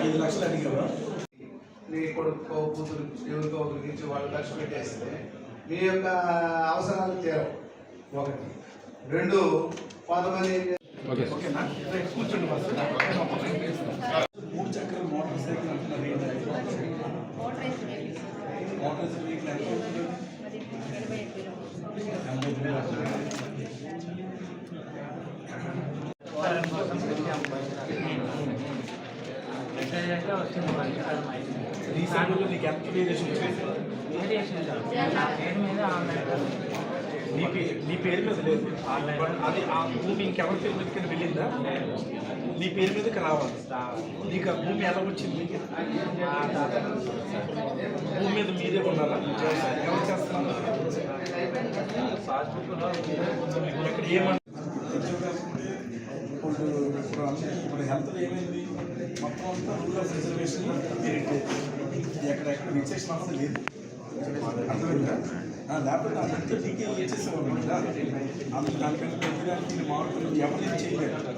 ఐదు లక్షలు అడిగావా మీ కొడుకో కూతురు ఎవరికో ఒకరికి ఇచ్చి వాళ్ళు ఖర్చు పెట్టేస్తే మీ యొక్క అవసరాలు తీరవు. ఒకటి. రెండు కొంతమంది. మూడు చక్రాల మోటార్ సైకిల్ అంటున్నారు? మోటార్ సైకిల్ రీసెంట్గా నీకు ఎంత నీ పేరు నీ పేరు మీద లేదు అది ఆ భూమి ఇంకెవరి పేరు మీదకి వెళ్ళిందా నీ పేరు మీదకి రావాలి నీకు ఆ భూమి ఎలా వచ్చింది భూమి మీద మీరే ఉన్నారా ఎవరు చేస్తున్నారు ఎక్కడ ఏమన్నా ఇప్పుడు అందరికీ ఇప్పుడు హెల్త్ ఏమైంది? మొత్తం అంతా రూరల్ రిజర్వేషన్ ఎక్కడెక్కడ విశేషం అన్నది లేదు. అర్థమైందా? లేకపోతే అంతా టీకే చేసేవాళ్ళు కదా దానికంటే ప్రతిదానికి మార్పులు ఎవరిని చేయలేదు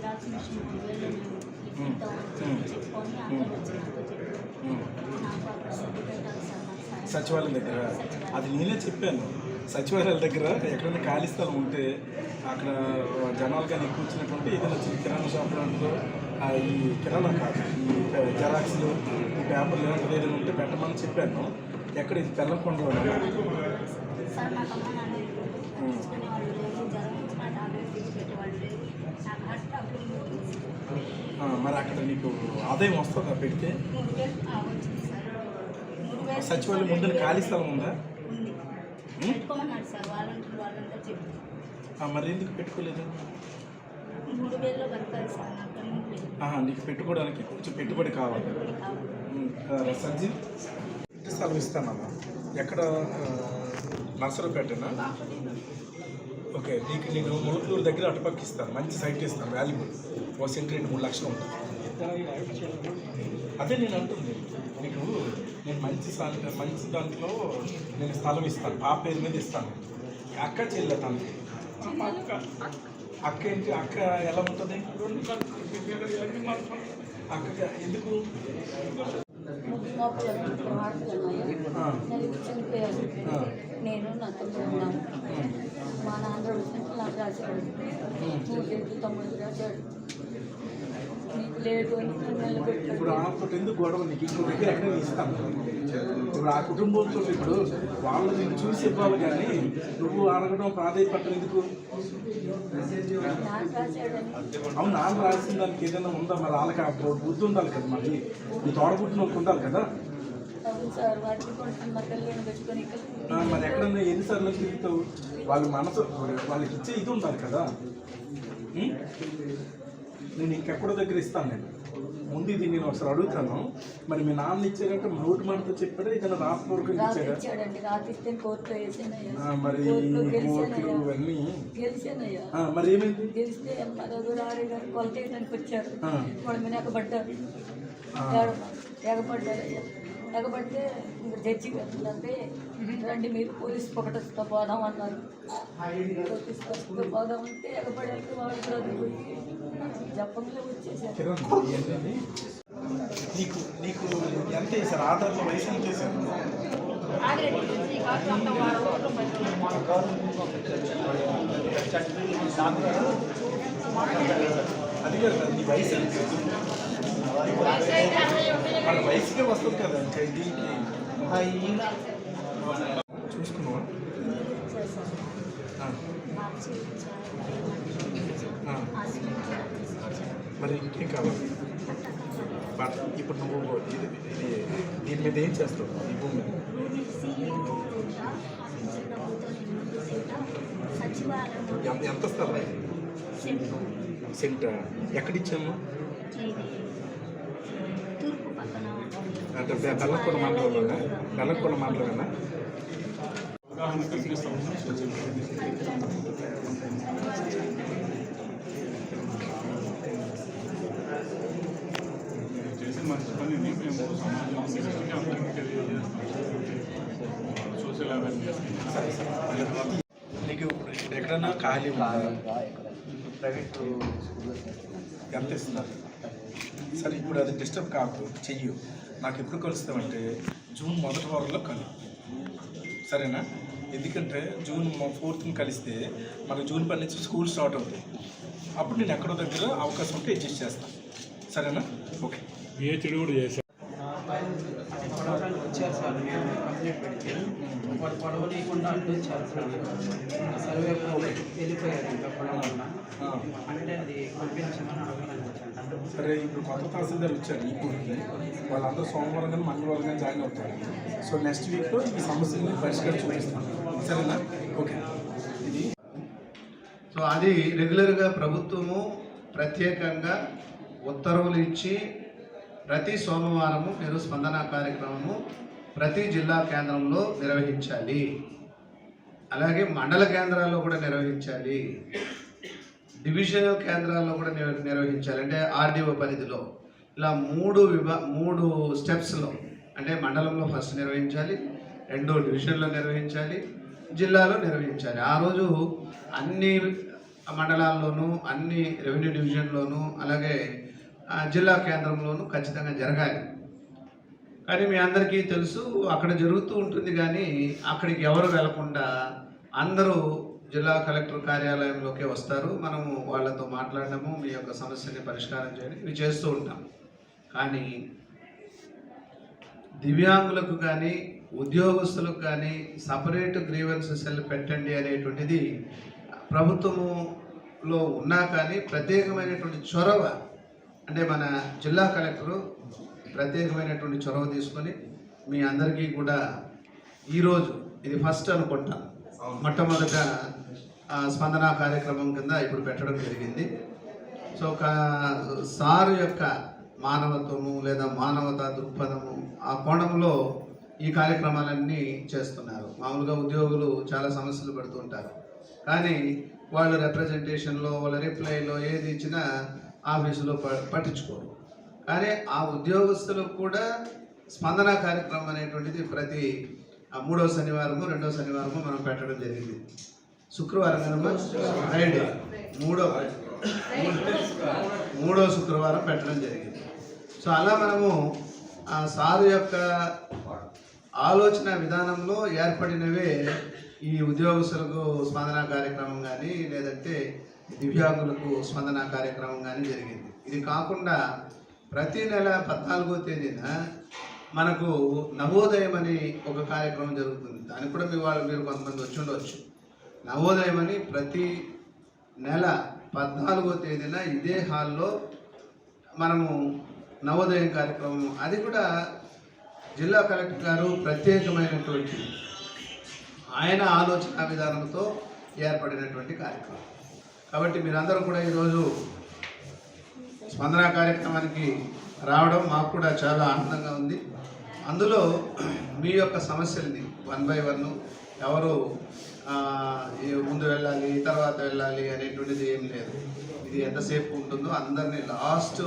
నాకు సాయం సచివాలయం దగ్గర. అది నేనే చెప్పాను. సచివాలయాల దగ్గర ఎక్కడైనా ఖాళీ స్థలం ఉంటే అక్కడ జనాలు కానీ ఎక్కువ వచ్చినటువంటి ఏదైనా కిరాణా షాప్ లాంటిదో ఈ కిరాణా కాదు ఈ జెరాక్స్లు ఈ పేపర్లు ఏమైనా ఏదైనా ఉంటే పెట్టమని చెప్పాను. ఎక్కడ ఇది? తెల్లకొండలో. మరి అక్కడ నీకు ఆదాయం వస్తుందా పెడితే? సచివాలయం ముందు ఖాళీ స్థలం ఉందా? మరి ఎందుకు పెట్టుకోలేదు? నాకు పెట్టుకోవడానికి కొంచెం పెట్టుబడి కావాలి. సంజీవ్ స్థలం ఇస్తానమ్మా ఎక్కడ నర్సరావుపేటనా? ఓకే నీకు నేను ములకలూరు దగ్గర అటుపక్క ఇస్తాను. మంచి సైట్ ఇస్తాను వాల్యుబుల్. ఓ సెంటర్ రెండు మూడు లక్షలు ఉంటుంది. అదే నేను అంటుంది. నీకు నేను మంచి మంచి దాంట్లో నేను స్థలం ఇస్తాను. పాప పేరు మీద ఇస్తాను. అక్క చెల్లె తనకి అక్క అక్క ఏంటి? అక్క ఎలా ఉంటుంది? అక్క ఎందుకు? ఆ. చనిపోయారు. ఆ. నేను నా తమ్ముడు ఉన్నాను మా నాన్న నాకు రాశాడు లేదు తమ్ముడు రాశాడు. నీకు లేదు అని నన్ను ఇప్పుడు ఆమెతో ఎందుకు గొడవ నీకు? ఇంకో దగ్గర ఎక్కడ ఇస్తాను ఇప్పుడు ఆ కుటుంబంతో ఇప్పుడు వాళ్ళు నేను చూసి ఇవ్వాలి కానీ నువ్వు అడగడం ప్రాధాన్యపడటం ఎందుకు? అవును నాన్న రాసిన దానికి ఏదైనా ఉందా? మరి వాళ్ళకి ఆ బుద్ధి ఉండాలి కదా మరి. నీ తోడబుట్టిన ఉండాలి కదా? మరి ఎక్కడన్నా ఎన్నిసార్లు తిరుగుతావు? వాళ్ళ మనసు వాళ్ళకి ఇచ్చే ఇది ఉండాలి కదా? నేను ఇంకెక్కడో దగ్గర ఇస్తాను నేను? ముందు ఇది నేను ఒకసారి అడుగుతాను. మరి మీ నాన్న ఇచ్చారంటే నోటి మనతో చెప్పాడా? ఏదైనా రాత్రిపూర్వకంగా రాత్రి ఇచ్చాడా ఆ, మరి కోర్టులో ఇవన్నీ? మరి ఏమైంది? గెలిస్తే కొలత వచ్చారు. ఎగబడ్డారు. ఎగబడితే జడ్జి వెళ్తుందంటే రండి మీరు పోలీస్ పొగటస్తో పోదాం అన్నారు. పోలీస్ పొగటస్తో పోదాం అంటే ఎగబడేకి వాళ్ళు చదువుకుని జపంలో వచ్చేసారు. నీకు నీకు ఎంత వేసారు ఆధార్లో వయసు ఎంత వేసారు అది కాదు కదా, నీ వయసు ఎంత? మన వయసుకే వస్తుంది కదా ఇంకా దీనికి చూసుకున్నావా మరి ఇంకేం కావాలి? బట్ ఇప్పుడు నువ్వు ఇది ఇది దీని మీద ఏం చేస్తావు? ఈ భూమి మీద. ఎంత ఎంత స్థలం సెంట్ ఎక్కడిచ్చాము? బెల్లంకొండ మండలంలోనా బెల్లంకొండ మండలమేనా చేసిన మంచి పనిని మేము సమాజంలో అందరికీ తెలియజేస్తాం సోషల్ అవేర్నెస్ నీకు ఎక్కడన్నా ఖాళీ ప్రైవేట్ ఎంత ఇస్తున్నారు? సరే ఇప్పుడు అది డిస్టర్బ్ కాకు చెయ్యు. నాకు ఎప్పుడు కలుస్తామంటే జూన్ మొదటి వారంలో కలు. సరేనా? ఎందుకంటే జూన్ ఫోర్త్ని కలిస్తే మనకు జూన్ పది నుంచి స్కూల్ స్టార్ట్ అవుతాయి. అప్పుడు నేను ఎక్కడో దగ్గర అవకాశం ఉంటే అడ్జస్ట్ చేస్తాను సరేనా? ఓకే. పిహెచ్డి కూడా చేశాను పడవడానికి వచ్చారు సార్ మేము కంప్లైంట్ పెడితే వాడు పడవ లేకుండా అడ్డు చేస్తున్నాడు సర్వే వెళ్ళిపోయారు ఇంకా పడవ వల్ల అంటే అది పంపించమని అడగడానికి సరే ఇప్పుడు కొత్త తహసీల్దార్ వచ్చారు ఈ ఊరికి. వాళ్ళందరూ సోమవారం కానీ మంగళవారం కానీ జాయిన్ అవుతారు. సో నెక్స్ట్ వీక్లో ఈ సమస్యని పరిష్కారం చూపిస్తాను సరేనా? ఓకే ఇది సో అది రెగ్యులర్గా ప్రభుత్వము ప్రత్యేకంగా ఉత్తర్వులు ఇచ్చి ప్రతి సోమవారము మీరు స్పందన కార్యక్రమము ప్రతి జిల్లా కేంద్రంలో నిర్వహించాలి. అలాగే మండల కేంద్రాల్లో కూడా నిర్వహించాలి. డివిజనల్ కేంద్రాల్లో కూడా నిర్వహించాలి. అంటే ఆర్డీఓ పరిధిలో. ఇలా మూడు విభా మూడు స్టెప్స్లో అంటే మండలంలో ఫస్ట్ నిర్వహించాలి రెండో డివిజన్లో నిర్వహించాలి జిల్లాలో నిర్వహించాలి. ఆ రోజు అన్ని మండలాల్లోనూ అన్ని రెవెన్యూ డివిజన్లోనూ అలాగే జిల్లా కేంద్రంలోనూ ఖచ్చితంగా జరగాలి. కానీ మీ అందరికీ తెలుసు అక్కడ జరుగుతూ ఉంటుంది కానీ అక్కడికి ఎవరు వెళ్ళకుండా అందరూ జిల్లా కలెక్టర్ కార్యాలయంలోకి వస్తారు. మనము వాళ్ళతో మాట్లాడము మీ యొక్క సమస్యని పరిష్కారం చేయడం ఇవి చేస్తూ ఉంటాం. కానీ దివ్యాంగులకు కానీ ఉద్యోగస్తులకు కానీ సపరేట్ గ్రీవెన్స్ సెల్ పెట్టండి అనేటువంటిది ప్రభుత్వములో ఉన్నా కానీ ప్రత్యేకమైనటువంటి చొరవ అంటే మన జిల్లా కలెక్టరు ప్రత్యేకమైనటువంటి చొరవ తీసుకొని మీ అందరికీ కూడా ఈరోజు ఇది ఫస్ట్ అనుకుంటా. మొట్టమొదట స్పందన కార్యక్రమం కింద ఇప్పుడు పెట్టడం జరిగింది. సో కా- సారు యొక్క మానవత్వము లేదా మానవతా దృక్పథము ఆ కోణంలో ఈ కార్యక్రమాలన్నీ చేస్తున్నారు. మామూలుగా ఉద్యోగులు చాలా సమస్యలు పడుతుంటారు కానీ వాళ్ళు రిప్రజెంటేషన్లో వాళ్ళ రిప్లైలో ఏది ఇచ్చినా ఆఫీసులో ప- పట్టించుకోరు. కానీ ఆ ఉద్యోగస్తులకు కూడా స్పందన కార్యక్రమం అనేటువంటిది ప్రతి ఆ, శనివారము రెండవ శనివారము మనం పెట్టడం జరిగింది. శుక్రవారం కనుక ఫ్రైడే మూడో మూడో శుక్రవారం పెట్టడం జరిగింది. సో అలా మనము ఆ సారు యొక్క ఆలోచన విధానంలో ఏర్పడినవే ఈ ఉద్యోగస్తులకు స్పందన కార్యక్రమం కానీ లేదంటే దివ్యాంగులకు స్పందన కార్యక్రమం కానీ జరిగింది. ఇది కాకుండా ప్రతి నెల పద్నాలుగో తేదీన మనకు నవోదయం అని ఒక కార్యక్రమం జరుగుతుంది. దానికి కూడా మీ వాళ్ళు మీరు కొంతమంది వచ్చి ఉండవచ్చు నవోదయం అని ప్రతి నెల పద్నాలుగో తేదీన ఇదే హాల్లో మనము నవోదయం కార్యక్రమం అది కూడా జిల్లా కలెక్టర్ గారు ప్రత్యేకమైనటువంటి ఆయన ఆలోచన విధానంతో ఏర్పడినటువంటి కార్యక్రమం. కాబట్టి మీరందరూ కూడా ఈరోజు స్పందన కార్యక్రమానికి రావడం మాకు కూడా చాలా ఆనందంగా ఉంది. అందులో మీ యొక్క సమస్యల్ని వన్ బై వన్ ఎవరు ముందు వెళ్ళాలి తర్వాత వెళ్ళాలి అనేటువంటిది ఏం లేదు. ఇది ఎంతసేపు ఉంటుందో అందరినీ లాస్ట్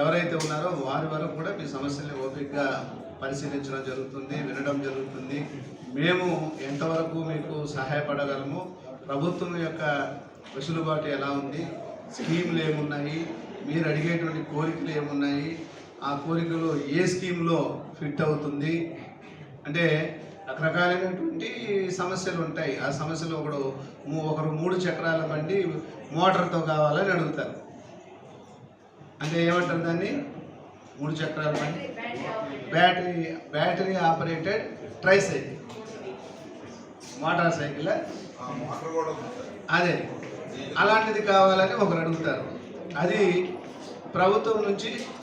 ఎవరైతే ఉన్నారో వారి వరకు కూడా మీ సమస్యల్ని ఓపికగా పరిశీలించడం జరుగుతుంది వినడం జరుగుతుంది. మేము ఎంతవరకు మీకు సహాయపడగలము ప్రభుత్వం యొక్క వెసులుబాటు ఎలా ఉంది స్కీములు ఏమున్నాయి మీరు అడిగేటువంటి కోరికలు ఏమున్నాయి? ఆ కోరికలు ఏ స్కీమ్లో ఫిట్ అవుతుంది? అంటే రకరకాలైనటువంటి సమస్యలు ఉంటాయి. ఆ సమస్యలు ఒకడు ఒకరు మూడు చక్రాల బండి మోటార్తో కావాలని అడుగుతారు. అంటే ఏమంటారు దాన్ని? మూడు చక్రాల బండి. Battery battery operated tricycle? Motor cycle అదే. అలాంటిది కావాలని ఒకరు అడుగుతారు. అది ప్రభుత్వం నుంచి